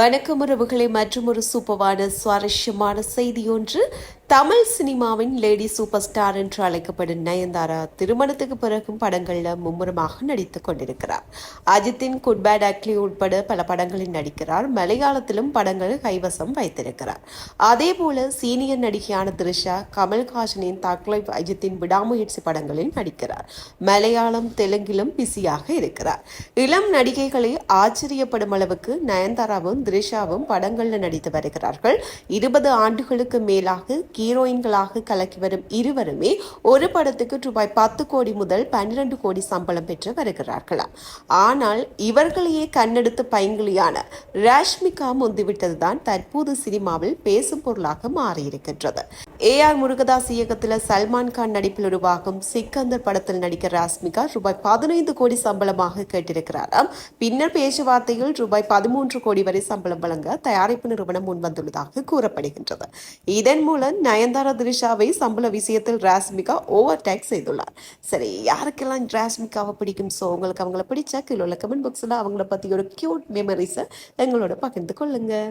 வணக்கம் உறவுகளை மற்றும் ஒரு சூப்பவான சுவாரஸ்யமான செய்தி ஒன்று தமிழ் சினிமாவின் லேடி சூப்பர் ஸ்டார் என்று அழைக்கப்படும் நயன்தாரா திருமணத்துக்கு பிறகும் படங்களில் மும்முரமாக நடித்துக் கொண்டிருக்கிறார். அஜித்தின் குட் பேட் அக்லி உட்பட பல படங்களில் நடிக்கிறார். மலையாளத்திலும் படங்கள் கைவசம் வைத்திருக்கிறார். அதே போல சீனியர் நடிகையான த்ரிஷா கமல்ஹாசனின் தக்லை அஜித்தின் விடாமுயற்சி படங்களில் நடிக்கிறார். மலையாளம் தெலுங்கிலும் பிஸியாக இருக்கிறார். இளம் நடிகைகளை ஆச்சரியப்படும் அளவுக்கு நயன்தாராவும் த்ரிஷாவும் படங்களில் நடித்து வருகிறார்கள். இருபது ஆண்டுகளுக்கு மேலாக ஹீரோயின்களாக கலக்கி வரும் இருவருமே ஒரு படத்துக்கு ரூபாய் பத்து கோடி முதல் பன்னிரண்டு கோடி சம்பளம் பெற்று வருகிறார்களாம் ஆனால் இவர்களையே கண்ணெடுத்து பைங்கிலியான ராஷ்மிகா முந்திவிட்டதுதான் தற்போது சினிமாவில் பேசும் பொருளாக மாறியிருக்கின்றது. ஏ ஆர் முருகதாஸ் இயக்கத்தில் சல்மான் கான் நடிப்பில் உருவாகும் சிக்கந்தர் படத்தில் நடிக்க ராஷ்மிகா ரூபாய் பதினைந்து கோடி சம்பளமாக கேட்டிருக்கிறாராம். பின்னர் பேச்சுவார்த்தையில் ரூபாய் பதிமூன்று கோடி வரை சம்பளம் வழங்க தயாரிப்பு நிறுவனம் முன்வந்துள்ளதாக கூறப்படுகின்றது. இதன் மூலம் நயன்தாரா திரிஷாவை சம்பள விஷயத்தில் ராஸ்மிகா ஓவர் டேக் செய்துள்ளார். சரி யாருக்கெல்லாம் ராஸ்மிகாவை பிடிக்கும்? ஸோ உங்களுக்கு அவங்கள பிடிச்சா கீழே உள்ள கமெண்ட் பாக்ஸில் அவங்கள பற்றி ஒரு க்யூட் மெமரிஸை எங்களோட பகிர்ந்து கொள்ளுங்கள்